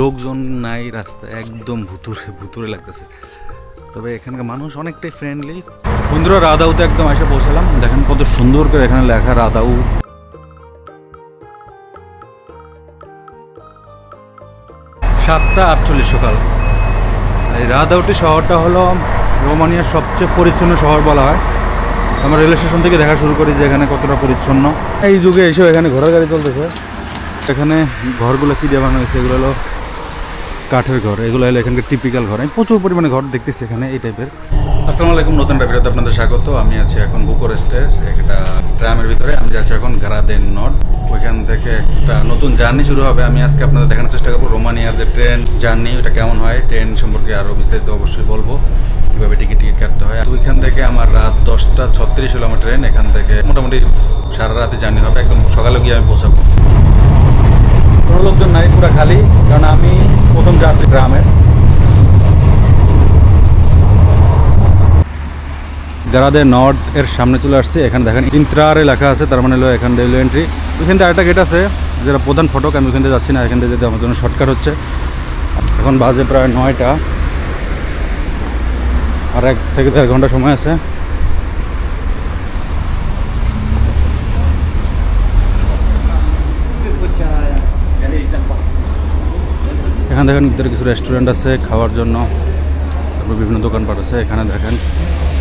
লোকজন নাই রাস্তা একদম ভুতুরে ভুতুরে লাগতেছে। তবে এখানকার মানুষ অনেকটাই ফ্রেন্ডলি বন্ধুরা রাদাউতে একদম এসে পৌঁছালাম। দেখেন কত সুন্দর করে এখানে লেখা রাদাউ সাতটা আটচল্লিশ সকাল। এই রাদাউটি শহরটা হলো রোমানিয়ার সবচেয়ে পরিচ্ছন্ন শহর বলা হয়। আমরা রেল স্টেশন থেকে দেখা শুরু করি যে এখানে কতটা পরিচ্ছন্ন। এই যুগে এসেও এখানে ঘোড়ার গাড়ি চলতেছে। এখানে ঘরগুলো কী বানানো হয়েছে? এগুলো হলো কাঠের ঘর, এগুলো হলো এখানকার টিপিক্যাল ঘর। আমি প্রচুর পরিমাণে ঘর দেখতেছি এখানে, এই টাইপের আসসালামু আলাইকুম, নতুন ভিডিওতে আপনাদের স্বাগত। আমি আছি এখন বুকোরেস্টের একটা ট্রামের ভিতরে। আমি যাচ্ছি এখন গারাদেন নট ওইখান থেকে একটা নতুন জার্নি শুরু হবে। আমি আজকে আপনাদের দেখানোর চেষ্টা করব রোমানিয়ার যে ট্রেন জার্নি, ওটা কেমন হয়? ট্রেন সম্পর্কে আরও বিস্তারিত অবশ্যই বলব। কীভাবে টিকিট টিকিট কাটতে হয়? ওইখান থেকে আমার রাত দশটা ছত্রিশ হলো আমার ট্রেন। এখান থেকে মোটামুটি সারা রাতে জার্নি হবে। একদম সকালে গিয়ে আমি পৌঁছাবো। কোনো লোকজন নাই, পুরো খালি, কারণ আমি প্রথম যাত্রী গ্রামের। গারাদে নর্থ এর সামনে চলে আসছে, এখানে দেখেন ইন্ত্রারে লেখা আছে, তার মানে হলো এখানে রেলওয়ে এন্ট্রি ওইখান থেকে আরেকটা গেট আছে, যেটা প্রধান ফটক, আমি ওইখান থেকে যাচ্ছি না, এখান থেকে যেতে আমার জন্য শর্টকাট হচ্ছে। এখন বাজে প্রায় নয়টা। আর এক থেকে দেড় ঘণ্টা সময় আছে। এখানে দেখেন ভিতরে কিছু রেস্টুরেন্ট আছে খাওয়ার জন্য, তারপর বিভিন্ন দোকানপাট আছে। এখানে দেখেন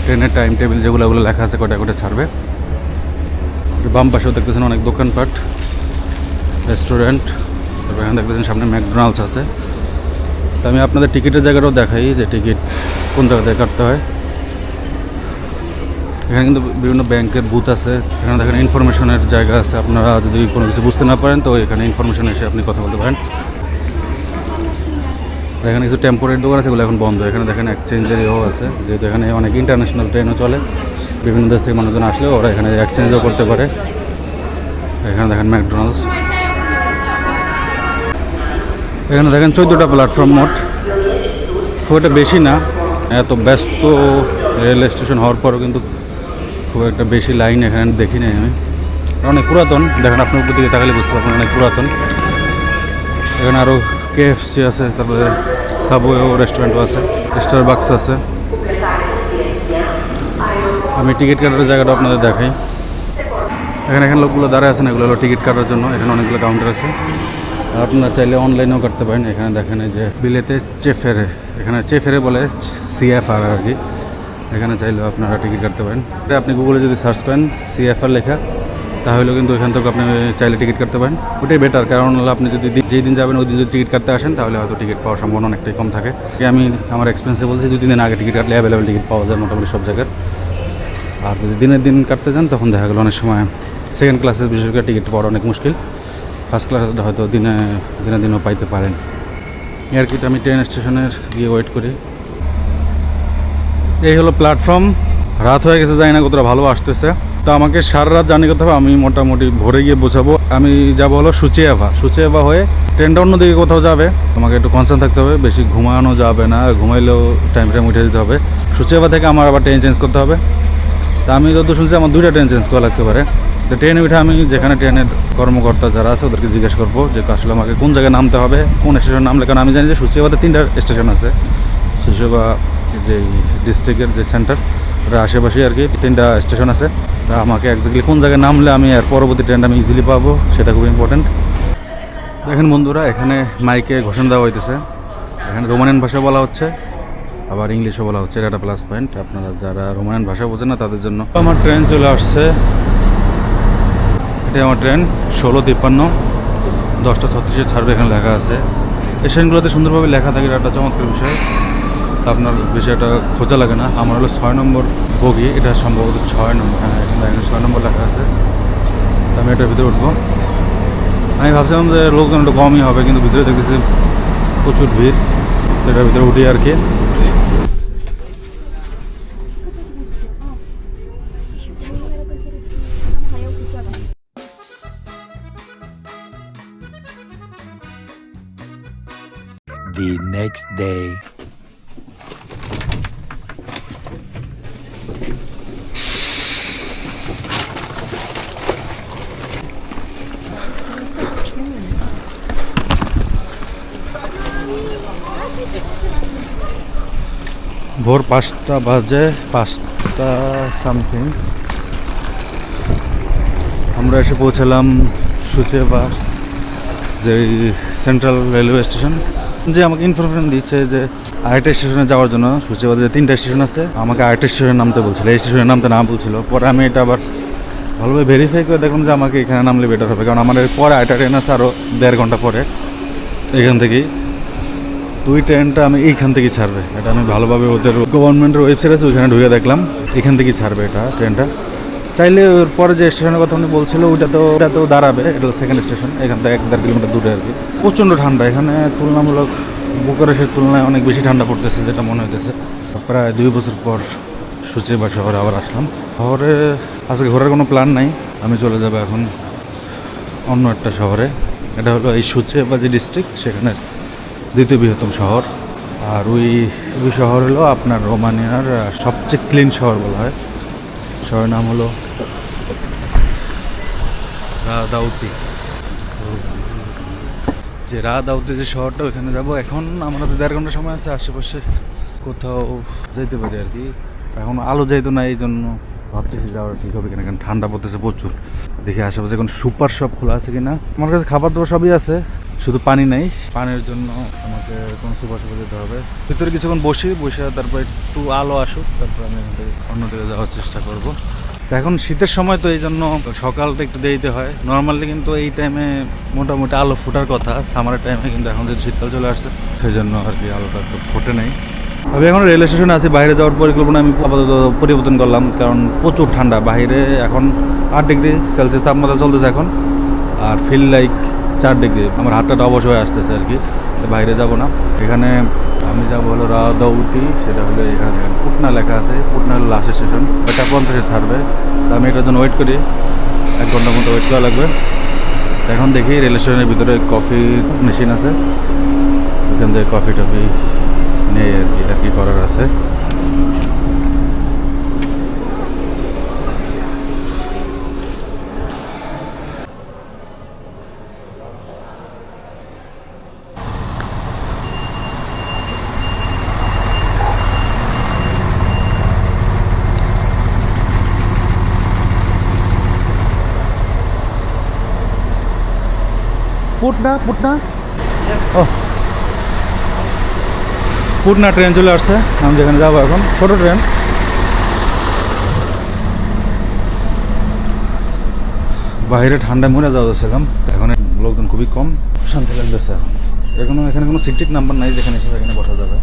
ট্রেনের টাইম টেবিল যেগুলো, ওগুলো লেখা আছে কটা কটা ছাড়বে। বাম পাশেও দেখতেছেন অনেক দোকানপাট রেস্টুরেন্ট তারপর এখানে দেখতেছেন সামনে ম্যাকডোনাল্ডস আছে। তো আমি আপনাদের টিকিটের জায়গাটাও দেখাই যে টিকিট কোন জায়গা থেকে কাটতে হয়। এখানে কিন্তু বিভিন্ন ব্যাংকের বুথ আছে। এখানে দেখেন ইনফরমেশনের জায়গা আছে। আপনারা যদি কোনো কিছু বুঝতে না পারেন, তো এখানে ইনফরমেশন এসে আপনি কথা বলতে পারেন। এখানে কিছু টেম্পোরারি দোকান আছে এখন বন্ধ। এখানে দেখেন এক্সচেঞ্জের ইয়েও আছে। যেহেতু এখানে অনেক ইন্টারন্যাশনাল ট্রেনও চলে, বিভিন্ন দেশ থেকে মানুষজন আসলে ওরা এখানে এক্সচেঞ্জও করতে পারে। এখানে দেখেন ম্যাকডোনাল্ডস এখানে দেখেন চোদ্দোটা প্ল্যাটফর্ম মোট। খুব একটা বেশি না, এত ব্যস্ত রেল স্টেশন হওয়ার পরও কিন্তু খুব একটা বেশি লাইন এখানে দেখি নাই আমি। অনেক পুরাতন, দেখেন আপনার উপর দিকে তাকালে বুঝতে পারবেন অনেক পুরাতন। এখানে আরও কেএফসি আছে, তারপরে সাবওয়েও রেস্টুরেন্টও আছে স্টার বাক্স আছে। আমি টিকিট কাটার জায়গাটা আপনাদের দেখাই। এখানে এখানে লোকগুলো দাঁড়ায় আছেন এগুলো হলো টিকিট কাটার জন্য, এখানে অনেকগুলো কাউন্টার আছে। আর আপনারা চাইলে অনলাইনেও কাটতে পারেন, এখানে দেখেন যে বিলেতে চেফেরে এখানে চেফেরে বলে সিএফআর আর কি। এখানে চাইলেও আপনারা টিকিট কাটতে পারেন। আপনি গুগলে যদি সার্চ করেন সিএফআর লেখা তাহলে কিন্তু ওইখান থেকে আপনি চাইলে টিকিট কাটতে পারেন। ওটাই বেটার কারণ আপনি যদি যেই দিন যাবেন, ওই দিন যদি টিকিট কাটতে আসেন, তাহলে হয়তো টিকিট পাওয়ার সম্ভাবনা অনেকটাই কম থাকে। আমি আমার এক্সপিরিয়েন্সে বলছি, দুই দিন আগে টিকিট কাটলে অ্যাভেলেবেল টিকিট পাওয়া যায় মোটামুটি সব জায়গার। আর যদি দিনের দিন কাটতে যান, তখন দেখা গেলো অনেক সময় সেকেন্ড ক্লাসে বিশেষ করে টিকিট পাওয়া অনেক মুশকিল। ফার্স্ট ক্লাসে হয়তো দিনে দিনে দিনও পাইতে পারেন। এই আর কি আমি ট্রেন স্টেশনের গিয়ে ওয়েট করি। এই হলো প্ল্যাটফর্ম রাত হয়ে গেছে, জানি না কতটা ভালো আসতেছে। তো আমাকে সারা রাত জার্নি করতে হবে, আমি মোটামুটি ভোরে গিয়ে বোঝাবো আমি যাব হলো সুচেয়াভা। সুচেয়াভা হয়ে ট্রেনটা অন্যদিকে কোথাও যাবে আমাকে একটু কনসার্ন থাকতে হবে, বেশি ঘুমানো যাবে না, ঘুমাইলেও টাইম টাইম উঠে দিতে হবে। সুচেয়াভা থেকে আমার আবার ট্রেন চেঞ্জ করতে হবে। তা আমি যত শুনছি, আমার দুইটা ট্রেন চেঞ্জ করা লাগতে পারে। তো ট্রেনে উঠে আমি যেখানে ট্রেনের কর্মকর্তা যারা আছে, ওদেরকে জিজ্ঞেস করব যে, আসলে আমাকে কোন জায়গায় নামতে হবে, কোন স্টেশন নামলে, কারণ আমি জানি যে সুচিয়াবাতে তিনটা স্টেশন আছে। সুচিয়াবা যে ডিস্ট্রিক্টের যে সেন্টার আশেপাশে আর কি, তিনটা স্টেশন আছে। তা আমাকে একজাক্টলি কোন জায়গায় নামলে আমি এর পরবর্তী ট্রেনটা আমি ইজিলি পাবো, সেটা খুব ইম্পর্টেন্ট দেখেন বন্ধুরা, এখানে মাইকে ঘোষণা দেওয়া হইতেছে। এখানে রোমানিয়ান ভাষা বলা হচ্ছে, আবার ইংলিশও বলা হচ্ছে, এটা একটা প্লাস পয়েন্ট আপনারা যারা রোমানিয়ান ভাষা বোঝেন না, তাদের জন্য। আমার ট্রেন চলে আসছে। এটা আমার ট্রেন, ষোলো তিপ্পান্ন। দশটা ছত্রিশে ছাড়বে, এখানে লেখা আছে। স্টেশনগুলোতে সুন্দরভাবে লেখা থাকে, এটা একটা চমৎকার বিষয়। আপনার বিষয়টা খোঁজা লাগে না। আমার হলো ছয় নম্বর বগি, এটা সম্ভবত ছয় নম্বর হ্যাঁ এখানে ছয় নম্বর লেখা আছে। আমি এটার ভিতরে উঠবো। আমি ভাবছিলাম যে লোকজন একটু কমই হবে, কিন্তু ভিতরে দেখতেছি প্রচুর ভিড়। এটার ভিতরে উঠি আর কি। The next day. ভোর পাঁচটা বাজে, পাঁচটা সামথিং আমরা এসে পৌঁছালাম সুচেবা যে সেন্ট্রাল রেলওয়ে স্টেশন যে আমাকে ইনফরমেশন দিচ্ছে যে আরেকটা স্টেশনে যাওয়ার জন্য সুচেবাদে যে তিনটা স্টেশন আছে, আমাকে আরেকটা স্টেশনে নামতে বলছিল। এই স্টেশনে নামতে না বলছিল। পরে আমি এটা আবার ভালোভাবে ভেরিফাই করে দেখুন যে আমাকে এখানে নামলে বেটার হবে। কারণ আমার পরে আরেকটা ট্রেন আছে আরও দেড় ঘণ্টা পরে, এখান থেকেই। দুই ট্রেনটা আমি এইখান থেকেই ছাড়বে। এটা আমি ভালোভাবে ওদের গভর্নমেন্টের ওয়েবসাইট আছে, ওইখানে ঢুকে দেখলাম। এখান থেকেই ছাড়বে এটা ট্রেনটা। চাইলে ওর পরে যে স্টেশনের কথা উনি বলছিল ওইটা তো ওটা তো দাঁড়াবে। এটা সেকেন্ড স্টেশন এখান থেকে এক দেড় কিলোমিটার দূরে আর কি। প্রচণ্ড ঠান্ডা। এখানে তুলনামূলক বুকারেশের তুলনায় অনেক বেশি ঠান্ডা পড়তেছে যেটা মনে হইতেছে। প্রায় দুই বছর পর সূচি বা শহরে আবার আসলাম। শহরে আজকে ঘোরার কোনো প্ল্যান নাই। আমি চলে যাব এখন অন্য একটা শহরে। এটা হলো এই সুচেবাজি ডিস্ট্রিক্ট সেখানে দ্বিতীয় বৃহত্তম শহর। আর ওই ওই শহর হলো আপনার রোমানিয়ার সবচেয়ে ক্লিন শহর বলা হয়। শহরের নাম হলো রাদাউতি। যে রাদাউতি যে শহরটা, ওইখানে যাব। এখন আমরা তো দেড় ঘণ্টা সময় আছে, আশেপাশে কোথাও যেতে পারি আর কি। এখন আলো যেহেতু না, এই জন্য ভাবতেছি যাওয়া ঠিক হবে কিনা। কারণ ঠান্ডা পড়তেছে প্রচুর। দেখি আশেপাশে এখন সুপার শপ খোলা আছে কিনা। আমার কাছে খাবার দাবার সবই আছে। শুধু পানি নাই, পানির জন্য আমাকে কোনো সুপার শপে যেতে হবে। ভিতরে কিছুক্ষণ বসি, বসে তারপর একটু আলো আসুক, তারপর আমি এখান অন্যদিকে যাওয়ার চেষ্টা করব। এখন শীতের সময় তো এই জন্য সকালটা একটু দেরিতে হয়। নর্মালি কিন্তু এই টাইমে মোটামুটি আলো ফোটার কথা সামারের টাইমে কিন্তু এখন যে শীতকাল চলে আসছে, সেই জন্য আর কি আলোটা তো ফোটে নেই। আমি এখন রেল স্টেশনে আছি, বাইরে যাওয়ার পরিকল্পনা আমি আপাতত পরিবর্তন করলাম, কারণ প্রচুর ঠান্ডা। বাইরে এখন আট ডিগ্রি সেলসিয়াস তাপমাত্রা চলতেছে এখন, আর ফিল লাইক চার ডিগ্রি আমার হাতটা অবশ হয়ে আসতেছে আর কি বাইরে যাব না। এখানে আমি যাব হলো রাদৌতি সেটা হলো এখানে পুটনা লেখা আছে, পুটনা হলো লাস্ট স্টেশন এটা পঞ্চাশে ছাড়বে, তো আমি এটার জন্য ওয়েট করি। এক ঘণ্টার মতো ওয়েট করা লাগবে। এখন দেখি রেল স্টেশনের ভিতরে কফি মেশিন আছে। ওখান থেকে কফি টফি নেই আর কি আর কি করার আছে? পুটনা পুটনা ও পুটনা ট্রেন চলে আসছে আমি যেখানে যাব এখন ছোট ট্রেন বাইরে ঠান্ডায় মরে যাওয়া যাচ্ছিলাম এখন লোকজন খুবই কম শান্তি লাগতেছে এখন এখনও এখানে কোনো সিট নাম্বার নাই যেখানে সেখানে বসা যাবে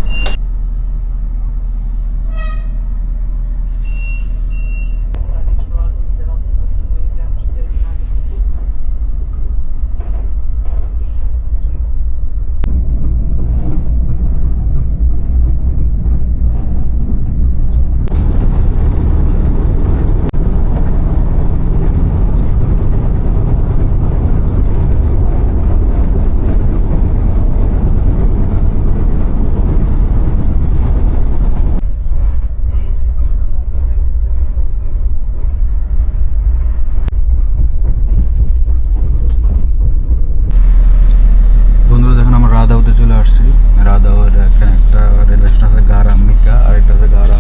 বন্ধুরা দেখুন আমরা রাধাউতে চলে আসছি রাধাউর এখানে একটা রেল স্টেশন আছে গারা মিকা আর একটা আছে গারা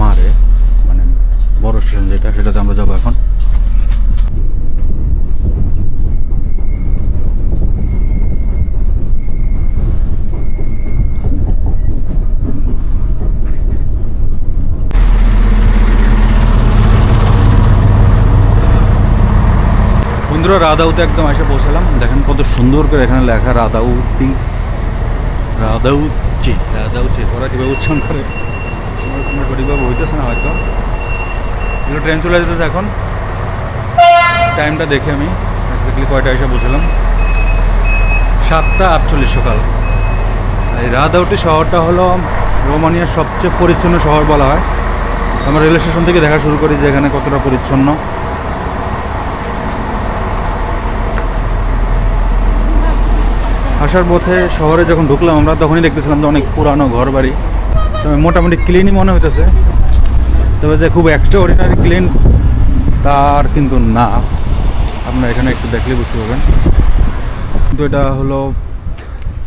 মারে মানে বড় স্টেশন যেটা সেটাতে আমরা যাব এখন বন্ধুরা রাধাউতে একদম এসে পৌঁছালাম। দেখেন কত সুন্দর করে এখানে লেখা, রাধাউতি, রাধাউচি রাধাউচি, ওরা কীভাবে উচ্চারণ করে। সঠিকভাবে হইতেছে না হয়তো। এগুলো ট্রেন চলে যেতেছে এখন। টাইমটা দেখে আমি। এক্স্যাক্টলি কয়টা এসে বুঝলাম সাতটা আটচল্লিশ সকাল। এই রাধাউটি শহরটা হলো রোমানিয়ার সবচেয়ে পরিচ্ছন্ন শহর বলা হয়। আমরা রেল স্টেশন থেকে দেখা শুরু করি যে এখানে কতটা পরিচ্ছন্ন। আসার পথে শহরে যখন ঢুকলাম, আমরা তখনই দেখতেছিলাম যে অনেক পুরানো ঘর বাড়ি তবে মোটামুটি ক্লিনই মনে হইতেছে। তবে যে খুব এক্সট্রা অর্ডিনারি ক্লিন তার কিন্তু না। আপনারা এখানে একটু দেখলে বুঝতে পারবেন। কিন্তু এটা হলো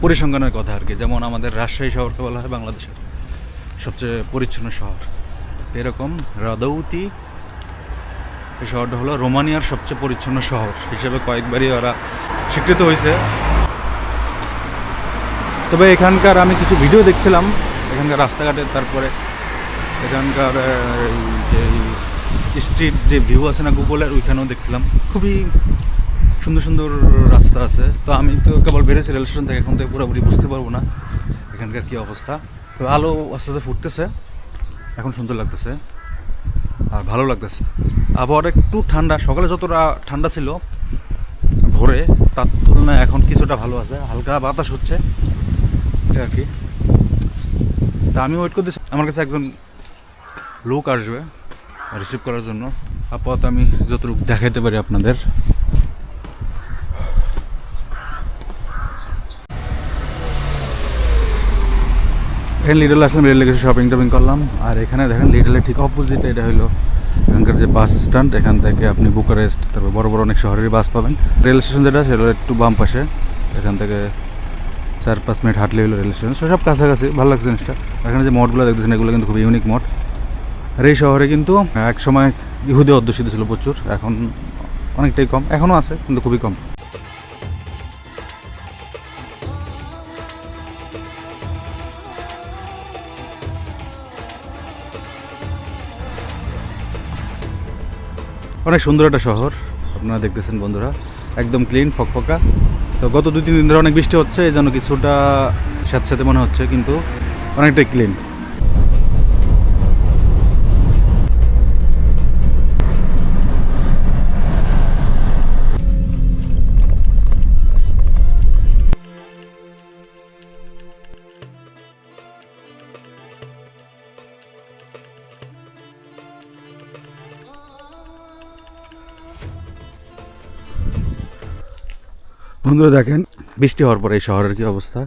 পরিসংখ্যানের কথা আর কি। যেমন আমাদের রাজশাহী শহরকে বলা হয় বাংলাদেশের সবচেয়ে পরিচ্ছন্ন শহর। এরকম রাদৌতি এই শহরটা হলো রোমানিয়ার সবচেয়ে পরিচ্ছন্ন শহর হিসেবে কয়েকবারই ওরা স্বীকৃত হয়েছে। তবে এখানকার আমি কিছু ভিডিও দেখছিলাম। এখানকার রাস্তাঘাটের তারপরে এখানকার যে স্ট্রিট যে ভিউ আছে না গুগলের ওইখানেও দেখছিলাম। খুবই সুন্দর সুন্দর রাস্তা আছে। তো আমি তো কেবল বেড়েছি রেল স্টেশন থেকে, এখন থেকে পুরোপুরি বুঝতে পারব না এখানকার কী অবস্থা। তো আলো আস্তে আস্তে ফুটতেছে, এখন সুন্দর লাগতেছে, আর ভালো লাগতেছে। আবহাওয়াটা একটু ঠান্ডা, সকালে যতটা ঠান্ডা ছিল ভোরে, তার তুলনায় এখন কিছুটা ভালো আছে। হালকা বাতাস হচ্ছে। এটা আর কি। তা আমি ওয়েট করতেছি। আমার কাছে একজন লোক আসবে রিসিভ করার জন্য। আপাতত আমি যতটুকু দেখাইতে পারি আপনাদের। এখানে লিডল আসলাম রেল গেছে শপিং টপিং করলাম। আর এখানে দেখেন লিডলের ঠিক অপোজিট এটা হলো এখানকার যে বাস স্ট্যান্ড এখান থেকে আপনি বুকারেস্ট তারপর বড় বড় অনেক শহরের বাস পাবেন। রেল স্টেশন যেটা, সেটা একটু বাম পাশে। এখান থেকে চার পাঁচ মিনিট হাঁটলে হলো রেল স্টেশন সব কাছাকাছি, ভালো লাগছে জিনিসটা। এখানে যে মঠগুলো দেখতেছেন, এগুলো কিন্তু খুব ইউনিক মঠ। আর এই শহরে কিন্তু এক সময় ইহুদি অধ্যুষিত ছিল প্রচুর, এখন অনেকটাই কম। এখনও আছে, কিন্তু খুবই কম। অনেক সুন্দর একটা শহর, আপনারা দেখতেছেন বন্ধুরা। একদম ক্লিন ফকফকা। তো গত দুই, তিন দিন ধরে অনেক বৃষ্টি হচ্ছে, এই জন্য কিছুটা সাথে মনে হচ্ছে, কিন্তু অনেকটাই ক্লিন বন্ধুরা দেখেন। বৃষ্টি হওয়ার পরে এই শহরের কি অবস্থা?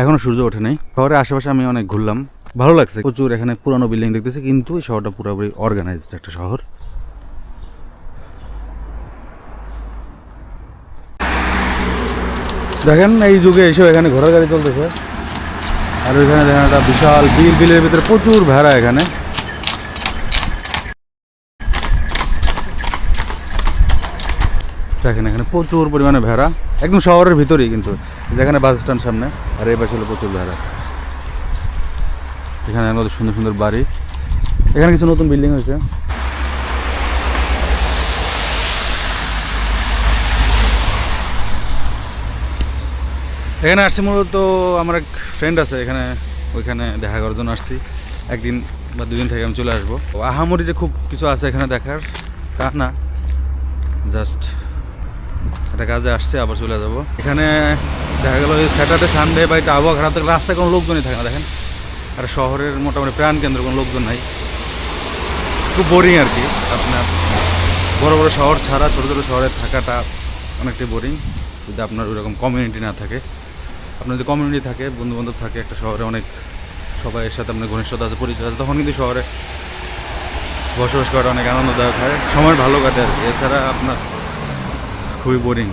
এখনও সূর্য ওঠে নাই। শহরের আশেপাশে আমি অনেক ঘুরলাম। ভালো লাগছে। প্রচুর এখানে পুরানো বিল্ডিং দেখতেছি, কিন্তু এই শহরটা পুরোপুরি অর্গানাইজড একটা শহর। দেখেন, এই যুগে এসে এখানে ঘোড়ার গাড়ি চলতেছে। আর ওইখানে দেখেন একটা বিশাল বিল বিলের ভিতরে প্রচুর ভেড়া এখানে। দেখেন, এখানে প্রচুর পরিমাণে ভেড়া। একদম শহরের ভিতরেই কিন্তু। যেখানে বাস স্ট্যান্ড সামনে, আর এই পাশে হলো প্রচুর ভেড়া। এখানে আমাদের সুন্দর সুন্দর বাড়ি। এখানে কিছু নতুন বিল্ডিং হয়েছে। এখানে আসছি মূলত, আমার এক ফ্রেন্ড আছে, এখানে, ওইখানে দেখা করার জন্য আসছি। একদিন বা দুদিন থেকে আমি চলে আসব। আহামরি যে খুব কিছু আছে এখানে দেখার, তা না। জাস্ট একটা কাজে আসছে, আবার চলে যাব। এখানে দেখা গেল স্যাটারডে সানডে বা এটা আবহাওয়া খারাপ থাকলে রাস্তায় কোনো লোকজনই থাকে না, দেখেন। আর শহরের মোটামুটি প্রাণ কেন্দ্র, কোনো লোকজন নাই। খুব বোরিং আর কি, আপনার বড় বড় শহর ছাড়া, ছোটো ছোটো শহরে থাকাটা অনেকটাই বোরিং যদি আপনার ওইরকম কমিউনিটি না থাকে, আপনার যদি কমিউনিটি থাকে বন্ধু বান্ধব থাকে, একটা শহরে অনেক সবাইয়ের সাথে আপনার ঘনিষ্ঠতা আছে, পরিচয় আছে, তখন কিন্তু শহরে বসবাস করাটা অনেক আনন্দদায়ক হয়। সময় ভালো কাটে আর কি। এছাড়া আপনার খুবই বোরিং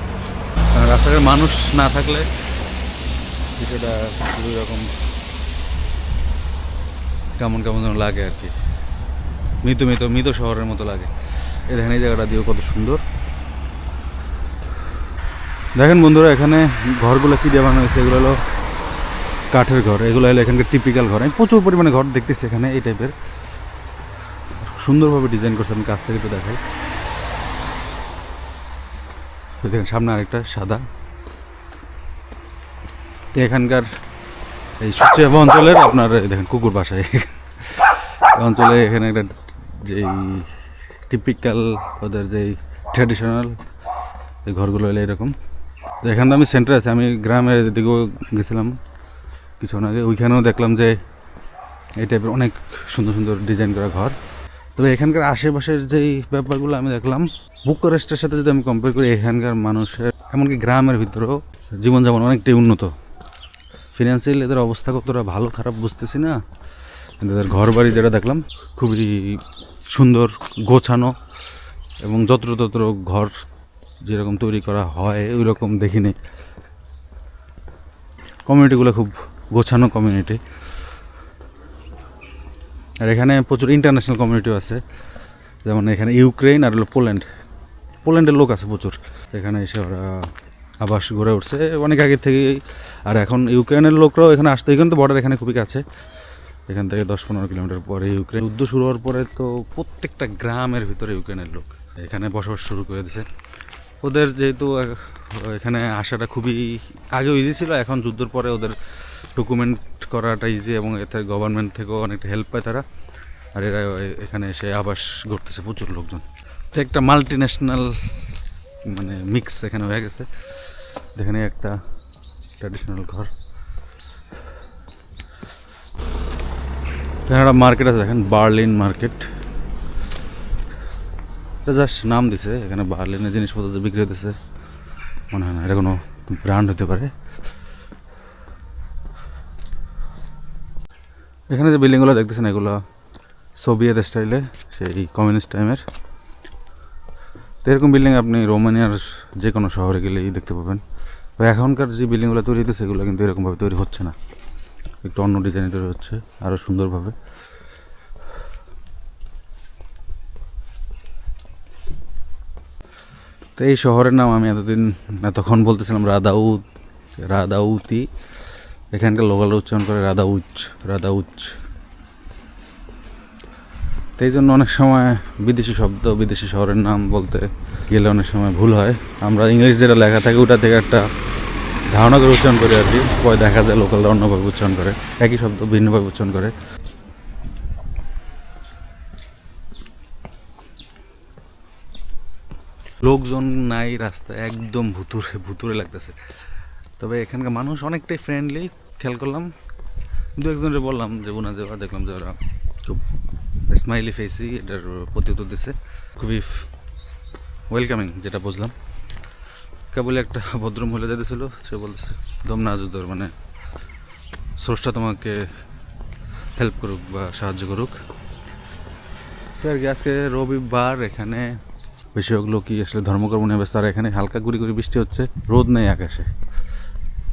রাস্তাঘাটের মানুষ না থাকলে বিষয়টা খুবই রকম কেমন কেমন যেন লাগে আর কি। মৃত মৃত মৃত শহরের মতো লাগে। এই দেখেন এই জায়গাটা দিয়েও কত সুন্দর। দেখেন বন্ধুরা, এখানে ঘরগুলো কী দিয়ে বানানো হয়েছে? এগুলো হলো কাঠের ঘর। এগুলো হলো এখানকার টিপিক্যাল ঘর। আমি প্রচুর পরিমাণে ঘর দেখতেছি এখানে এই টাইপের সুন্দরভাবে ডিজাইন করছে আমি কাছ থেকে একটু দেখাই। তো দেখেন, সামনে আরেকটা সাদা। তো এখানকার এই সুচিয়াব অঞ্চলের আপনার দেখেন, কুকুর বাসায়। অঞ্চলে এখানে একটা যেই টিপিক্যাল ওদের যেই ট্র্যাডিশনাল ঘরগুলো হলো এরকম। তো এখানে আমি সেন্টারে আছি, আমি গ্রামের দিকেও গেছিলাম কিছুক্ষণ আগে। ওইখানেও দেখলাম যে এই টাইপের অনেক সুন্দর সুন্দর ডিজাইন করা ঘর। তবে এখানকার আশেপাশের যেই ব্যাপারগুলো আমি দেখলাম বুকারেস্টের সাথে যদি আমি কম্পেয়ার করি, এখানকার মানুষের, এমনকি গ্রামের ভিতরেও জীবনযাপন অনেকটাই উন্নত। ফিনান্সিয়াল এদের অবস্থা কতটা ভালো, খারাপ বুঝতেছি না। কিন্তু এদের ঘর বাড়ি যেটা দেখলাম, খুবই সুন্দর, গোছানো, এবং যত্র তত্র ঘর যেরকম তৈরি করা হয় ওই রকম দেখিনি। কমিউনিটিগুলো খুব গোছানো কমিউনিটি আর এখানে প্রচুর ইন্টারন্যাশনাল কমিউনিটিও আছে। যেমন এখানে ইউক্রেন আর হলো পোল্যান্ড পোল্যান্ডের লোক আছে প্রচুর। এখানে এসে ওরা আবাস গড়ে উঠছে। অনেক আগে থেকেই। আর এখন ইউক্রেনের লোকরাও এখানে আসতে এখানে তো বর্ডার এখানে খুবই কাছে। এখান থেকে দশ পনেরো কিলোমিটার পরে ইউক্রেন যুদ্ধ শুরু হওয়ার পরে তো প্রত্যেকটা গ্রামের ভিতরে ইউক্রেনের লোক। এখানে বসবাস শুরু করে দিয়েছে ওদের যেহেতু এখানে আসাটা খুবই আগেও ইজি ছিল। এখন যুদ্ধের পরে ওদের ডকুমেন্ট করাটা ইজি এবং এতে গভর্নমেন্ট থেকেও অনেকটা হেল্প পায় তারা। আর এরা এখানে এসে আবাস গড়তেছে প্রচুর লোকজন। একটা মাল্টি ন্যাশনাল মানে মিক্স এখানে হয়ে গেছে। যেখানে একটা ট্র্যাডিশনাল ঘর। এখানে একটা মার্কেট আছে, দেখেন বার্লিন মার্কেট এটা জাস্ট নাম দিছে, এখানে বার্লিনের জিনিসপত্র যে বিক্রি হতেছে মনে হয় না, এটা কোনো ব্র্যান্ড হতে পারে। এখানে যে বিল্ডিংগুলো দেখতেছেন, এগুলো সোভিয়েত স্টাইলে সেই কমিউনিস্ট টাইমের তো এরকম বিল্ডিং আপনি রোমানিয়ার যে কোনো শহরে গেলেই দেখতে পাবেন। তো এখনকার যে বিল্ডিংগুলো তৈরি হতেছে সেগুলো কিন্তু এরকমভাবে তৈরি হচ্ছে না। একটু অন্য ডিজাইনে তৈরি হচ্ছে আরও সুন্দরভাবে। তো এই শহরের নাম আমি এতদিন, এতক্ষণ বলতেছিলাম রাদাউত রাদাউতি। এখানকার লোকাল উচ্চারণ করে রাদাউচ রাদাউচ তো এই জন্য অনেক সময় বিদেশি শব্দ, বিদেশি শহরের নাম বলতে গেলে অনেক সময় ভুল হয়। আমরা ইংলিশ যেটা লেখা থাকে, ওটা থেকে একটা ধারণা করে উচ্চারণ করি আর কি। পরে দেখা যায় লোকালরা অন্যভাবে উচ্চারণ করে, একই শব্দ ভিন্নভাবে উচ্চারণ করে। লোকজন নাই রাস্তায় একদম ভুতুরে ভুতুরে লাগতেছে। তবে এখানকার মানুষ অনেকটাই ফ্রেন্ডলি খেয়াল করলাম। দু একজনের বললাম যে বোনা যাওয়া দেখলাম যে ওরা খুব স্মাইলি ফেসই এটার প্রত্যুত্তর দিচ্ছে। খুবই ওয়েলকামিং যেটা বুঝলাম। কেবল একটা ভদ্র মহিলা যেতেছিল সে বলছে দম নাজুদর মানে স্রষ্টা তোমাকে হেল্প করুক বা সাহায্য করুক। তো আর কি, আজকে রবিবার, এখানে বেশিরভাগ লোকই আসলে ধর্মকর্ম নিয়ে ব্যস্ত, আর এখানে হালকা গুড়ি গুড়ি বৃষ্টি হচ্ছে, রোদ নেই আকাশে।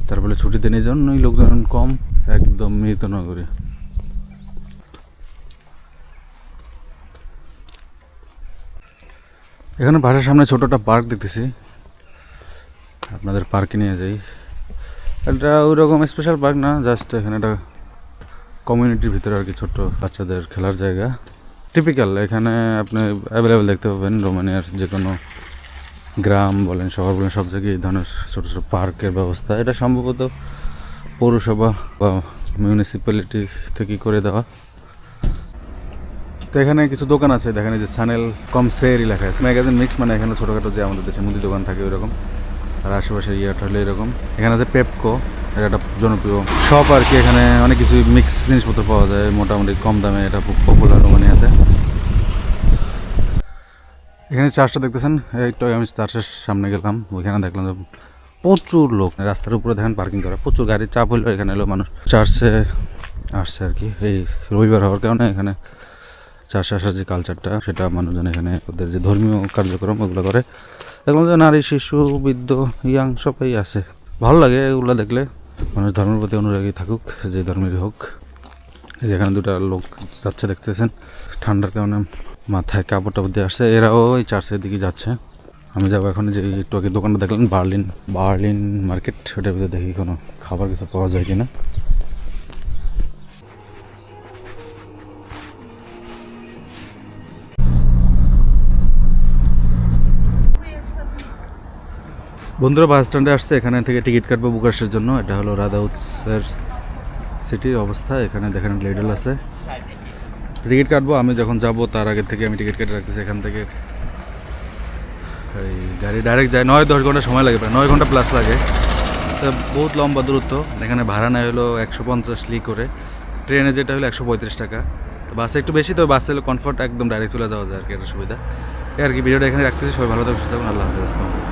তারপরে ছুটির দিনের জন্যই লোকজন কম, একদম মৃত নগরী। এখানে বাসার সামনে ছোট একটা পার্ক দেখতেছি। আপনাদের পার্কে নিয়ে যাই। এটা ওই রকম স্পেশাল পার্ক না জাস্ট এখানে একটা কমিউনিটির ভিতরে আর কি ছোট্ট বাচ্চাদের খেলার জায়গা। টিপিক্যাল এখানে আপনি অ্যাভেলেবেল দেখতে পাবেন, রোমানিয়ার যে কোনো গ্রাম বলেন, শহর বলেন, সব জায়গায় এই ধরনের ছোটো ছোটো পার্কের ব্যবস্থা। এটা সম্ভবত পৌরসভা বা মিউনিসিপ্যালিটি থেকে করে দেওয়া। তো এখানে কিছু দোকান আছে, দেখেন যে চ্যানেল কম সেরি লেখা আছে। ম্যাগাজিন মিক্স মানে এখানে ছোটোখাটো যে আমাদের দেশে মুদি দোকান থাকে ওইরকম। আর আশেপাশে ইয়েটা হলে এরকম। এখানে আছে পেপকো এটা একটা জনপ্রিয় শপ আর কি। এখানে অনেক কিছু মিক্স জিনিসপত্র পাওয়া যায়, মোটামুটি কম দামে এটা খুব পপুলার রোমানিয়াতে এখানে চার্চটা দেখতেছেন? একটু আমি চার্চের সামনে গেলাম, ওইখানে দেখলাম যে প্রচুর লোক। রাস্তার উপরে দেখেন পার্কিং করা, প্রচুর গাড়ির চাপ হইল এখানে এলো মানুষ। চার্চে আসছে আর কি, এই রবিবার হওয়ার কারণে এখানে আসার যে কালচারটা সেটা মানুষজন এখানে ওদের যে ধর্মীয় কার্যক্রম ওগুলো করে। যে নারী, শিশু, বৃদ্ধ ইয়াং সবাই আছে। ভালো লাগে এগুলো দেখলে। মানুষ ধর্মের প্রতি অনুরাগী থাকুক, যে ধর্মেরই হোক। যেখানে দুটা লোক যাচ্ছে দেখতেছেন। ঠান্ডার কারণে মাথায় কাপড় টাপড় দিয়ে আসছে। এরাও এই চার্চের দিকে যাচ্ছে। আমি যাব এখন যে একটু আগে দোকানটা দেখলাম বার্লিন বার্লিন মার্কেট। ওটার ভিতরে দেখি কোনো খাবার কিছু পাওয়া যায় কিনা। বন্ধুরা বাস স্ট্যান্ডে আসছে। এখানে থেকে টিকিট কাটবো বুকাশের জন্য। এটা হলো রাধাউৎসের সিটির অবস্থা। এখানে দেখেন লেডেল আছে। টিকিট কাটবো। আমি যখন যাব, তার আগে থেকে আমি টিকিট কেটে রাখতেছি এখান থেকে। এই গাড়ি ডাইরেক্ট যায়। নয়, দশ ঘণ্টা সময় লাগে প্রায়। নয় ঘণ্টা প্লাস লাগে। তো বহুত লম্বা দূরত্ব। এখানে ভাড়া নেয় হলো একশো পঞ্চাশ লি করে। ট্রেনে যেটা হলো একশো পঁয়ত্রিশ টাকা। তো বাসে একটু বেশি তো বাসে হলো কমফর্ট একদম ডাইরেক্ট চলে যাওয়া যায় আর কি, এটা সুবিধা। আর কি, ভিডিওটা এখানে রাখতেছি। সবাই ভালো থাকবে সুস্থ থাকুন। আল্লাহ হাফিজ।